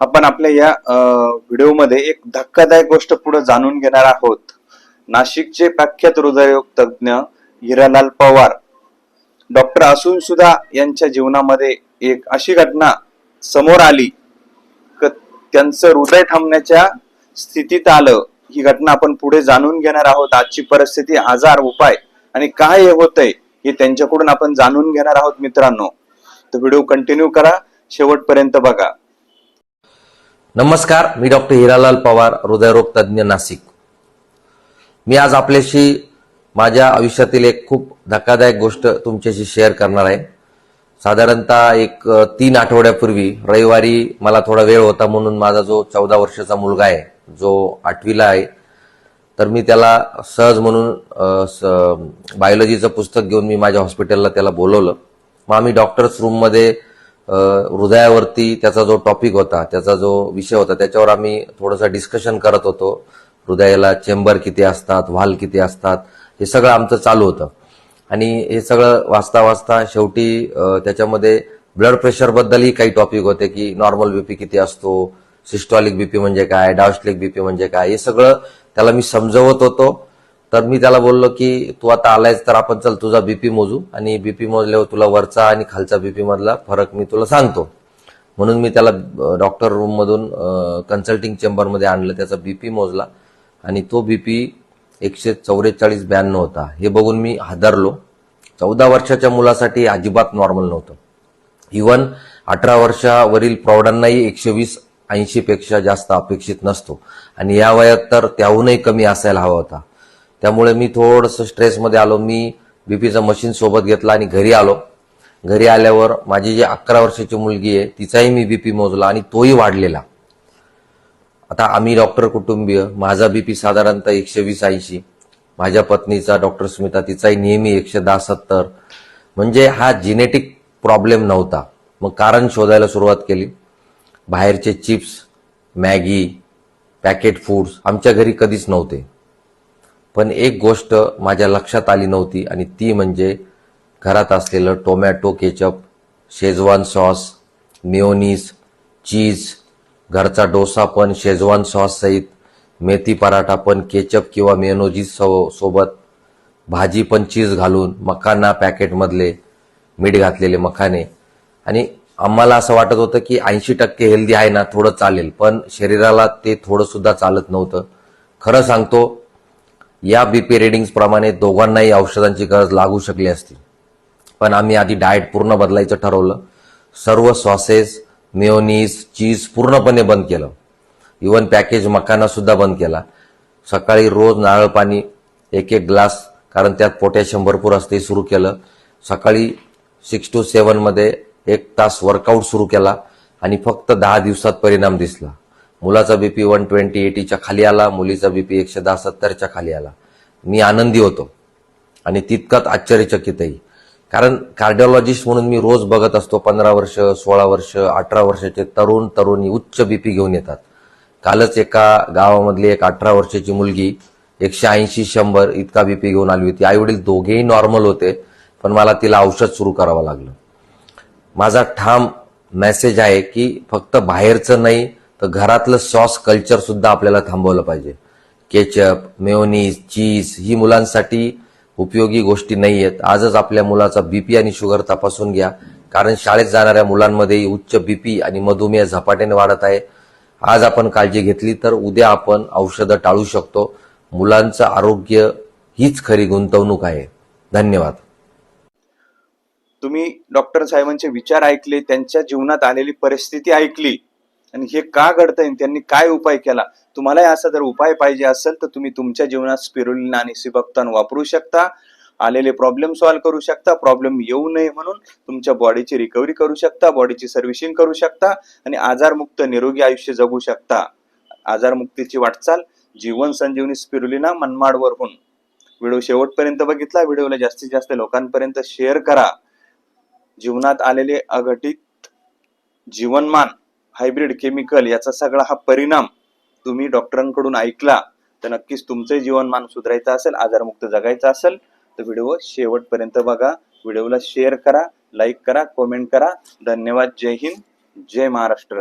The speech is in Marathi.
आपण आपल्या या व्हिडिओमध्ये एक धक्कादायक गोष्ट पुढे जाणून घेणार आहोत. नाशिकचे प्रख्यात हृदयरोग तज्ज्ञ हिरालाल पवार डॉक्टर असून सुद्धा यांच्या जीवनामध्ये एक अशी घटना समोर आली. त्यांचं हृदय थांबण्याच्या स्थितीत आलं. ही घटना आपण पुढे जाणून घेणार आहोत. आजची परिस्थिती आजार उपाय आणि काय हे होतंय हे त्यांच्याकडून आपण जाणून घेणार आहोत मित्रांनो. तर व्हिडिओ कंटिन्यू करा. शेवटपर्यंत बघा. नमस्कार मी डॉक्टर हिरालाल पवार हृदयरोग तज्ज्ञ नाशिक. मी आज आपल्याशी माझ्या आयुष्यातील एक खूप धक्कादायक गोष्ट तुमच्याशी शेअर करणार आहे. साधारणतः एक तीन आठवड्यापूर्वी रविवारी मला थोडा वेळ होता म्हणून माझा जो चौदा वर्षाचा मुलगा आहे जो आठवीला आहे तर मी त्याला सहज म्हणून स- बायोलॉजीचं पुस्तक घेऊन मी माझ्या हॉस्पिटलला त्याला बोलवलं. मग आम्ही डॉक्टर्स रूममध्ये हृदयावरती त्याचा जो टॉपिक होता त्याचा जो विषय होता त्याच्यावर आम्ही थोडंसं डिस्कशन करत होतो. हृदयाला चेंबर किती असतात व्हाल किती असतात हे सगळं आमचं चालू होतं. आणि हे सगळं वाचता वाचता शेवटी त्याच्यामध्ये ब्लड प्रेशर बद्दलही काही टॉपिक होते की नॉर्मल बीपी किती असतो सिस्टॉलिक बीपी म्हणजे काय डायस्टॉलिक बीपी म्हणजे काय हे सगळं त्याला मी समजवत होतो. तर मी त्याला बोललो की तू आता आलायस तर आपण चल तुझा बीपी मोजू. आणि बीपी मोजल्यावर तुला वरचा आणि खालचा बीपी मधला फरक मी तुला सांगतो. म्हणून मी त्याला डॉक्टर रूम मधून कन्सल्टिंग चेंबरमध्ये आणलं त्याचा बीपी मोजला. आणि तो बीपी एकशे चौवेचाळीस ब्याण्णव होता. हे बघून मी हादरलो. चौदा वर्षाच्या मुलासाठी अजिबात नॉर्मल नव्हतं. इवन अठरा वर्षावरील प्रौढांनाही एकशे वीस ऐंशी पेक्षा जास्त अपेक्षित नसतो. आणि या वयात तर त्याहूनही कमी असायला हवा होता. त्यामुळे मी थोडंसं स्ट्रेसमध्ये आलो. मी बीपीचं मशीन सोबत घेतलं आणि घरी आलो. घरी आल्यावर माझी जी अकरा वर्षाची मुलगी आहे तिचाही मी बीपी मोजला आणि तोही वाढलेला. आता आम्ही डॉक्टर कुटुंबीय. माझा बीपी साधारणतः एकशे वीस ऐंशी. माझ्या पत्नीचा डॉक्टर स्मिता तिचाही नेहमी एकशे दहा सत्तर. म्हणजे हा जिनेटिक प्रॉब्लेम नव्हता. मग कारण शोधायला सुरुवात केली. बाहेरचे चिप्स मॅगी पॅकेट फूड्स आमच्या घरी कधीच नव्हते. पण एक गोष्ट माझ्या लक्षात आली नव्हती आणि ती म्हणजे घरात असलेलं tomato ketchup Schezwan sauce mayonnaise cheese घरचा डोसा पण शेजवान सॉस सहित मेथी पराठा पण केचप किंवा मेयोनीज सो सोबत भाजी पण चीज घालून मखाना पॅकेटमधले मीठ घातलेले मखाने. आणि आम्हाला असं वाटत होतं की ऐंशी टक्के हेल्दी आहे ना थोडं चालेल पण शरीराला ते थोडंसुद्धा चालत नव्हतं. खरं सांगतो या बीपी रेडिंग्स प्रमाणे दोघांनाही औषधांची गरज लागू शकली असती. पण आम्ही आधी डाएट पूर्ण बदलायचं ठरवलं. सर्व सॉसेस मेयोनीज चीज पूर्णपणे बंद केलं. इवन पॅकेज मकाना सुद्धा बंद केला. सकाळी रोज नारळ पाणी एक एक ग्लास कारण त्यात पोटॅशियम भरपूर असते सुरू केलं. सकाळी सिक्स टू सेवनमध्ये एक तास वर्कआउट सुरू केला आणि फक्त दहा दिवसात परिणाम दिसला. मुलाचा बीपी वन ट्वेंटी एटीच्या खाली आला मुलीचा बीपी एकशे दहा सत्तरच्या खाली आला. मी आनंदी होतो. आणि तितकाच आश्चर्यचकितही. कारण कार्डिओलॉजिस्ट म्हणून मी रोज बघत असतो पंधरा वर्ष सोळा वर्ष अठरा वर्षाचे तरुण तरुणी उच्च बीपी घेऊन येतात. कालच एका गावामधली एक अठरा वर्षाची मुलगी एकशे ऐंशी शंभर इतका बीपी घेऊन आली होती. आई वडील दोघेही नॉर्मल होते पण मला तिला औषध सुरू करावं लागलं. माझा ठाम मेसेज आहे की फक्त बाहेरचं नाही तर घरातलं सॉस कल्चर सुद्धा आपल्याला थांबवलं पाहिजे. केचप मेयोनीज चीज ही मुलांसाठी उपयोगी गोष्टी नाही आहेत आजच आपल्या मुलाचा बीपी आणि शुगर तपासून घ्या. कारण शाळेत जाणाऱ्या मुलांमध्येही उच्च बीपी आणि मधुमेह झपाट्याने वाढत आहे. आज आपण काळजी घेतली तर उद्या आपण औषधं टाळू शकतो. मुलांचं आरोग्य हीच खरी गुंतवणूक आहे. धन्यवाद. तुम्ही डॉक्टर साहेबांचे विचार ऐकले त्यांच्या जीवनात आलेली परिस्थिती ऐकली. आणि हे का घडतंय त्यांनी काय उपाय केला? तुम्हालाही असा जर उपाय पाहिजे असेल तर तुम्ही तुमच्या जीवनात स्पिरुलिना आणि सिबक्तान वापरू शकता. आलेले प्रॉब्लेम सॉल्व्ह करू शकता. प्रॉब्लेम येऊ नये म्हणून तुमच्या बॉडीची रिकव्हरी करू शकता. बॉडीची सर्व्हिसिंग करू शकता. आणि आजारमुक्त निरोगी आयुष्य जगू शकता. आजारमुक्तीची वाटचाल जीवन संजीवनी स्पिरुलिना मनमाडवरहून. व्हिडिओ शेवटपर्यंत बघितला. व्हिडिओला जास्तीत जास्त लोकांपर्यंत शेअर करा. जीवनात आलेले अघटित जीवनमान हायब्रिड केमिकल याचा सगळा हा परिणाम तुम्ही डॉक्टरांकडून ऐकला तर नक्कीच तुमचंही जीवनमान सुधारायचं असेल आजारमुक्त जगायचं असेल तर व्हिडिओ शेवटपर्यंत बघा. व्हिडिओला शेअर करा लाईक करा कॉमेंट करा. धन्यवाद. जय हिंद. जय महाराष्ट्र.